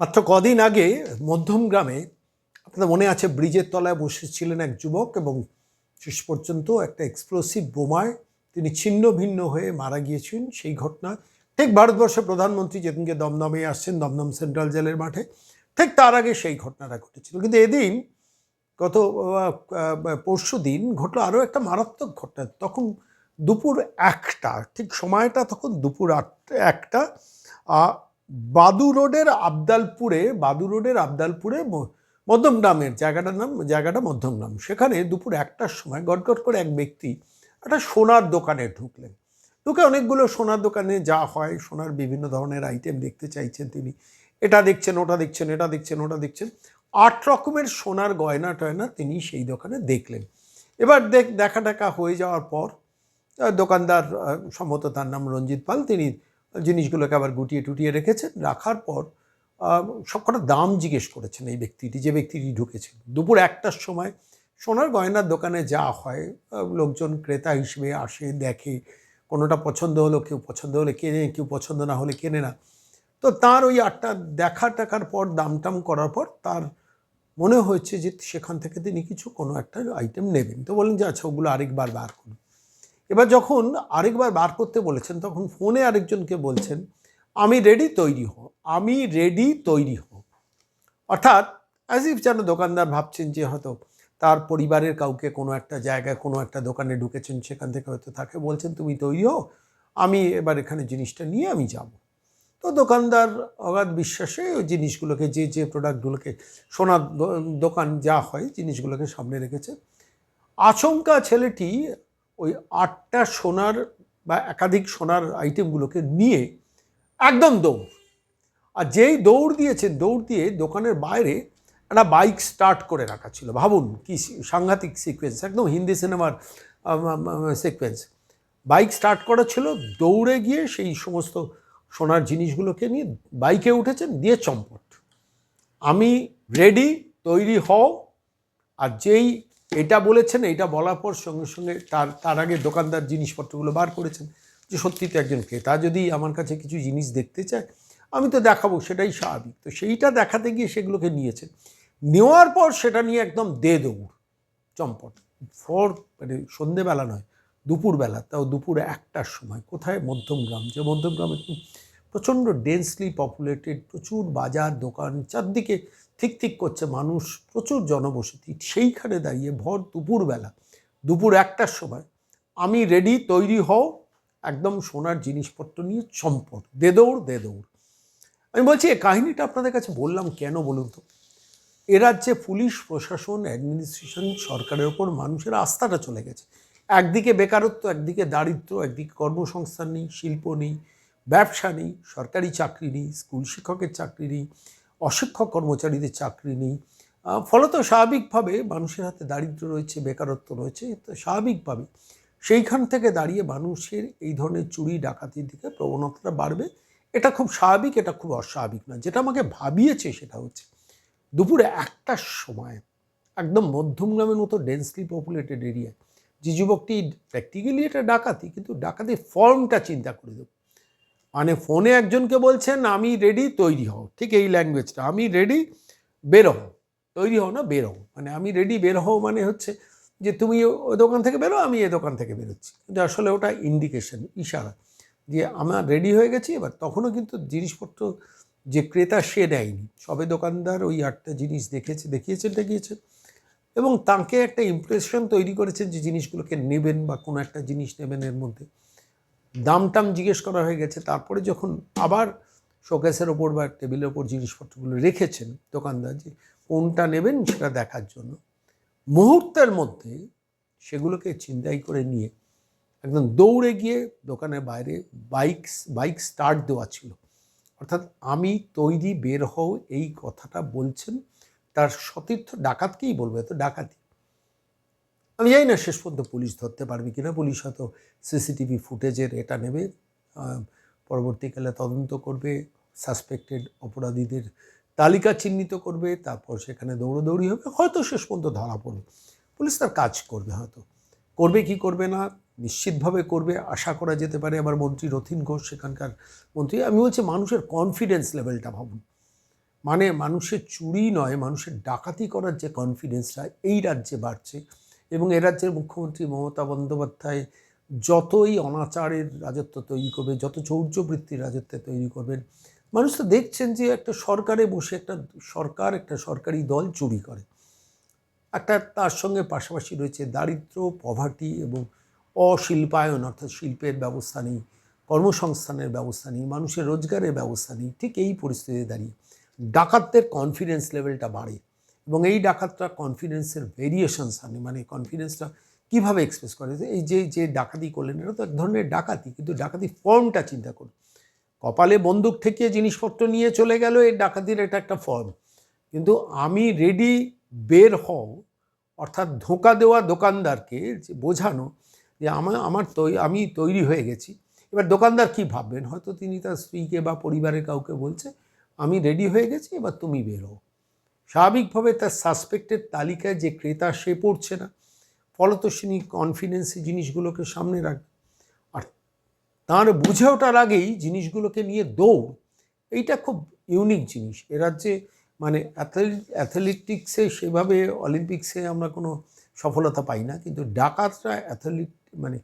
মাত্র কদিন আগে মধ্যম গ্রামে আপনাদের মনে আছে, ব্রিজের তলায় বসেছিলেন এক যুবক এবং শেষ পর্যন্ত একটা এক্সপ্লোসিভ বোমায় তিনি ছিন্ন ভিন্ন হয়ে মারা গিয়েছেন সেই ঘটনা ঠিক ভারতবর্ষের প্রধানমন্ত্রী যেদিনকে দমদমে আসছেন, দমদম সেন্ট্রাল জেলের মাঠে, ঠিক তার আগে সেই ঘটনাটা ঘটেছিল। কিন্তু এদিন গত পরশু দিন ঘটলো আরও একটা মারাত্মক ঘটনা। তখন দুপুর একটা, ঠিক সময়টা তখন দুপুর আট- একটা বাদু রোডের আবদালপুরে, বাদু রোডের আবদালপুরে ম- মধ্যমগ্রামের জায়গাটার নাম, জায়গাটা মধ্যমগ্রাম সেখানে দুপুর একটার সময় গটগট করে এক ব্যক্তি একটা সোনার দোকানে ঢুকলেন। ঢুকে অনেকগুলো সোনার দোকানে যা হয়, সোনার বিভিন্ন ধরনের আইটেম দেখতে চাইছেন তিনি। এটা দেখছেন, ওটা দেখছেন, এটা দেখছেন, ওটা দেখছেন। আট রকমের সোনার গয়না টয়না তিনি সেই দোকানে দেখলেন। এবার দেখ, দেখা টাকা হয়ে যাওয়ার পর দোকানদার সম্ভবত তার নাম রঞ্জিত পাল, তিনি জিনিসগুলোকে আবার গুটিয়ে টুটিয়ে রেখেছেন, রাখার পর সবকটা দাম জিজ্ঞেস করেছেন এই ব্যক্তিটি, যে ব্যক্তিটি ঢুকেছেন। দুপুর একটার সময় সোনার গয়নার দোকানে যা হয় লোকজন, ক্রেতা হিসেবে আসে, দেখে, কোনোটা পছন্দ হলো, কেউ পছন্দ হলে কেনে, কেউ পছন্দ না হলে কেনে না। তো তার ওই আটটা দেখা টাকার পর, দাম টাম করার পর, তার মনে হয়েছে যে সেখান থেকে তিনি কিছু কোনো একটা আইটেম নেবেন। তো বলেন যে আচ্ছা ওগুলো আরেকবার বার করুন। এবার যখন আরেকবার বার করতে বলেছেন, তখন ফোনে আরেকজনকে বলছেন, আমি রেডি তৈরি হো আমি রেডি তৈরি হো অর্থাৎ অ্যাজ ইফ যেন দোকানদার ভাবছেন যে হয়তো তার পরিবারের কাউকে কোনো একটা জায়গায়, কোনো একটা দোকানে ঢুকেছেন, সেখান থেকে হয়তো তাকে বলছেন, তুমি তৈরি হো আমি এবার এখানে জিনিসটা নিয়ে আমি যাব। তো দোকানদার অগাধ বিশ্বাসে ওই জিনিসগুলোকে, যে যে প্রোডাক্টগুলোকে সোনার দোকান যা হয়, জিনিসগুলোকে সামনে রেখেছে। আচমকা ছেলেটি ওই আটটা সোনার বা একাধিক সোনার আইটেমগুলোকে নিয়ে একদম দৌড়। আর যেই দৌড় দিয়েছে দৌড় দিয়ে দোকানের বাইরে একটা বাইক স্টার্ট করে রাখা ছিল। ভাবুন কি সাংঘাতিক সিকোয়েন্স একদম হিন্দি সিনেমার সিকোয়েন্স বাইক স্টার্ট করা ছিল, দৌড়ে গিয়ে সেই সমস্ত সোনার জিনিসগুলোকে নিয়ে বাইকে উঠেছেন, দিয়ে চম্পট। আমি রেডি তৈরি হও। আর যেই এটা বলেছেন, এটা বলার পর সঙ্গে সঙ্গে তার তার আগে দোকানদার জিনিসপত্রগুলো বার করেছেন যে সত্যি তো একজন ক্রেতা যদি আমার কাছে কিছু জিনিস দেখতে চায়, আমি তো দেখাবো, সেটাই স্বাভাবিক। তো সেইটা দেখাতে গিয়ে সেগুলোকে নিয়েছেন। নেওয়ার পর সেটা নিয়ে একদম দে দৌড় চম্পট। ফোর মানে সন্ধেবেলা নয়, দুপুরবেলা, তাও দুপুর একটার সময়। কোথায়? মধ্যমগ্রাম। যে মধ্যমগ্রাম একটু প্রচণ্ড ডেন্সলি পপুলেটেড প্রচুর বাজার, দোকান, চারদিকে ঠিক থিক করছে মানুষ, প্রচুর জনবসতি। সেইখানে দাঁড়িয়ে ভর দুপুরবেলা, দুপুর একটার সময়, আমি রেডি তৈরি হও, একদম সোনার জিনিসপত্র নিয়ে চম্পট, দে দৌড় দে দৌড়। আমি বলছি এই কাহিনীটা আপনাদের কাছে বললাম কেন বলুন তো? এ রাজ্যে পুলিশ, প্রশাসন অ্যাডমিনিস্ট্রেশন সরকারের ওপর মানুষের আস্থাটা চলে গেছে। একদিকে বেকারত্ব, একদিকে দারিদ্র্য, একদিকে কর্মসংস্থান নেই, শিল্প নেই, ব্যবসা নেই, সরকারি চাকরি নেই, স্কুল শিক্ষকের চাকরি নেই অশিক্ষক কর্মচারীদের চাকরি নেই। ফলত স্বাভাবিকভাবে মানুষের হাতে দারিদ্র রয়েছে, বেকারত্ব রয়েছে, তো স্বাভাবিকভাবে সেইখান থেকে দাঁড়িয়ে মানুষের এই ধরনের চুরি, ডাকাতির দিকে প্রবণতাটা বাড়বে। এটা খুব স্বাভাবিক, এটা খুব অস্বাভাবিক না যেটা আমাকে ভাবিয়েছে সেটা হচ্ছে, দুপুরে একটার সময় একদম মধ্যমগ্রামের মতো ডেন্সলি পপুলেটেড এরিয়ায় যে যুবকটি প্র্যাকটিক্যালি এটা ডাকাতি, কিন্তু ডাকাতির ফর্মটা চিন্তা করে দেব মানে ফোনে একজনকে বলছেন, আমি রেডি তৈরি হও। ঠিক এই ল্যাঙ্গুয়েজটা আমি রেডি বের হও। তৈরি হও না, বের হও। মানে আমি রেডি বের হও মানে হচ্ছে যে তুমি ওই দোকান থেকে বেরো, আমি এ দোকান থেকে বেরোচ্ছি। কিন্তু আসলে ওটা ইন্ডিকেশন ইশারা যে আমার রেডি হয়ে গেছি, এবার তখনও কিন্তু জিনিসপত্র যে ক্রেতা সে নেয়নি সবে দোকানদার ওই আটটা জিনিস দেখেছে দেখিয়েছেন দেখিয়েছেন এবং তাকে একটা ইমপ্রেশন তৈরি করেছেন যে জিনিসগুলোকে নেবেন বা কোনো একটা জিনিস নেবেন এর মধ্যে। দাম টাম জিজ্ঞেস করা হয়ে গেছে। তারপরে যখন আবার শোকেসের ওপর বা টেবিলের ওপর জিনিসপত্রগুলো রেখেছেন দোকানদার যে কোনটা নেবেন সেটা দেখার জন্য, মুহূর্তের মধ্যে সেগুলোকে চিন্তাই করে নিয়ে একদম দৌড়ে গিয়ে দোকানের বাইরে বাইক বাইক স্টার্ট দেওয়া ছিল। অর্থাৎ আমি তৈরি বের হও, এই কথাটা বলছেন। তার সতীর্থ ডাকাতকেই বলবে তো ডাকাতি। আমি জানি না শেষ পর্যন্ত পুলিশ ধরতে পারবে কিনা, পুলিশ হয়তো সিসিটিভি ফুটেজের এটা নেবে পরবর্তীকালে তদন্ত করবে সাসপেক্টেড অপরাধীদের তালিকা চিহ্নিত করবে, তারপর সেখানে দৌড়োদৌড়ি হবে, হয়তো শেষ পর্যন্ত ধরা পড়বে। পুলিশ তার কাজ করবে হয়তো। করবে কি করবে না, নিশ্চিতভাবে করবে, আশা করা যেতে পারে আবার মন্ত্রী রথিন ঘোষ, সেখানকার মন্ত্রী। আমি বলছি মানুষের কনফিডেন্স লেভেলটা ভাবুন। মানে মানুষের চুরি নয়, মানুষের ডাকাতি করার যে কনফিডেন্সটা এই রাজ্যে বাড়ছে। এবং এ রাজ্যের মুখ্যমন্ত্রী মমতা বন্দ্যোপাধ্যায় যতই অনাচারের রাজত্ব তৈরি করবে যত চৌর্যবৃত্তির রাজত্ব তৈরি করবেন, মানুষ তো দেখছেন যে একটা সরকারে বসে একটা সরকার, একটা সরকারি দল চুরি করে। একটা তার সঙ্গে পাশাপাশি রয়েছে দারিদ্র পভার্টি এবং অশিল্পায়ন, অর্থাৎ শিল্পের ব্যবস্থা নেই, কর্মসংস্থানের ব্যবস্থা নেই, মানুষের রোজগারের ব্যবস্থা নেই, ঠিক এই পরিস্থিতিতে দাঁড়িয়ে। ডাকাতদের কনফিডেন্স লেভেলটা বাড়ে। এবং এই ডাকাতটা কনফিডেন্সের ভেরিয়েশনস আনে মানে কনফিডেন্সটা কীভাবে এক্সপ্রেস করে? এই যে যে ডাকাতি করলেন, এটা তো এক ধরনের ডাকাতি, কিন্তু ডাকাতি ফর্মটা চিন্তা করুন। কপালে বন্দুক থেকে জিনিসপত্র নিয়ে চলে গেল, এই ডাকাতির এটা একটা ফর্ম কিন্তু আমি রেডি বের হও, অর্থাৎ ধোঁকা দেওয়া দোকানদারকে যে বোঝানো যে আমার আমার তৈ, আমি তৈরি হয়ে গেছি। এবার দোকানদার কি ভাববেন? হয়তো তিনি তার স্ত্রীকে বা পরিবারের কাউকে বলছে, আমি রেডি হয়ে গেছি, এবার তুমি বেরো স্বাভাবিকভাবে তার সাসপেক্টের তালিকায় যে ক্রেতা, সে পড়ছে না। ফলত তিনি কনফিডেন্সে জিনিসগুলোকে সামনে রাখবে আর তার বুঝে ওঠার আগেই জিনিসগুলোকে নিয়ে দৌড়, এইটা খুব ইউনিক জিনিস। এ রাজ্যে মানে অ্যাথলেটিক্সে সেভাবে অলিম্পিক্সে আমরা কোনো সফলতা পাই না, কিন্তু ডাকাতরা অ্যাথলিট মানে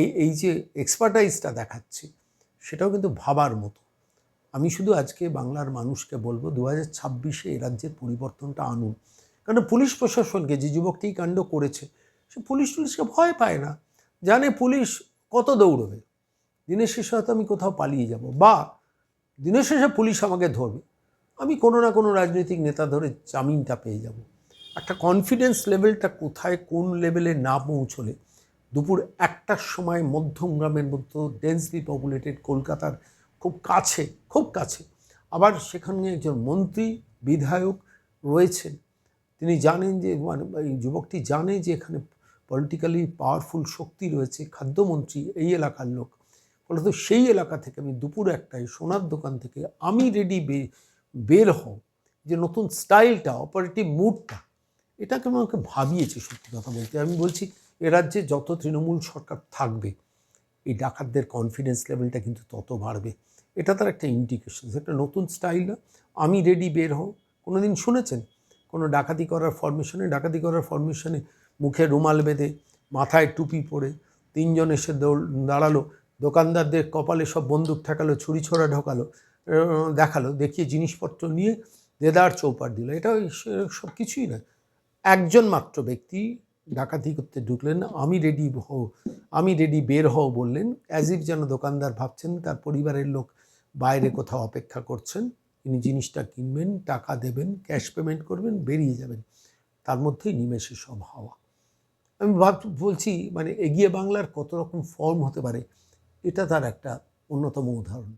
এই এই যে এক্সপার্টাইজটা দেখাচ্ছে, সেটাও কিন্তু ভাবার মতো। আমি শুধু আজকে বাংলার মানুষকে বলব দু হাজার ছাব্বিশে এ রাজ্যের পরিবর্তনটা আনুন। কারণ পুলিশ প্রশাসনকে যে যুবকটি কাণ্ড করেছে, সে পুলিশ টুলিশকে ভয় পায় না। জানে পুলিশ কত দৌড়বে। দিনের শেষে হয়তো আমি কোথাও পালিয়ে যাব বা দিনের শেষে পুলিশ আমাকে ধরবে। আমি কোনো না কোনো রাজনৈতিক নেতা ধরে জামিনটা পেয়ে যাব। একটা কনফিডেন্স লেভেলটা কোথায়, কোন লেভেলে না পৌঁছলে, দুপুর একটার সময় মধ্যম গ্রামের মধ্যে ডেন্সলি পপুলেটেড কলকাতার খুব কাছে খুব কাছে। আবার সেখানে একজন মন্ত্রী, বিধায়ক রয়েছেন। তিনি জানেন যে মানে এই যুবকটি জানে যে এখানে পলিটিক্যালি পাওয়ারফুল শক্তি রয়েছে, খাদ্যমন্ত্রী, এই এলাকার লোক। ফলত সেই এলাকা থেকে আমি দুপুর একটায় সোনার দোকান থেকে আমি রেডি বের হও, যে নতুন স্টাইলটা অপারেটিভ মুডটা এটাকে আমাকে ভাবিয়েছে সত্যি কথা বলতে। আমি বলছি, এ রাজ্যে যত তৃণমূল সরকার থাকবে, এই ডাকাতদের কনফিডেন্স লেভেলটা কিন্তু তত বাড়বে। এটা তার একটা ইন্ডিকেশন একটা নতুন স্টাইল না। আমি রেডি বের হও। কোনো দিন শুনেছেন? কোনো ডাকাতি করার ফরমেশনে ডাকাতি করার ফরমেশনে মুখে রুমাল বেঁধে, মাথায় টুপি পরে তিনজন এসে দৌড়, দাঁড়াল। দোকানদারদের কপালে সব বন্দুক ঠেকালো, ছুরি ছোড়া ঢোকালো দেখাল, দেখিয়ে জিনিসপত্র নিয়ে দেদার চৌপাট দিল। এটা সব কিছুই না। একজন মাত্র ব্যক্তি ডাকাতি করতে ঢুকলেন, আমি রেডি হও, আমি রেডি বের হও বললেন অ্যাজ ইফ যেন দোকানদার ভাবছেন, তার পরিবারের লোক বাইরে কোথাও অপেক্ষা করছেন, তিনি জিনিসটা কিনবেন, টাকা দেবেন, ক্যাশ পেমেন্ট করবেন, বেরিয়ে যাবেন। তার মধ্যেই নিমেষে সব হাওয়া। আমি ভাব, বলছি মানে এগিয়ে বাংলার কত রকম ফর্ম হতে পারে, এটা তার একটা অন্যতম উদাহরণ।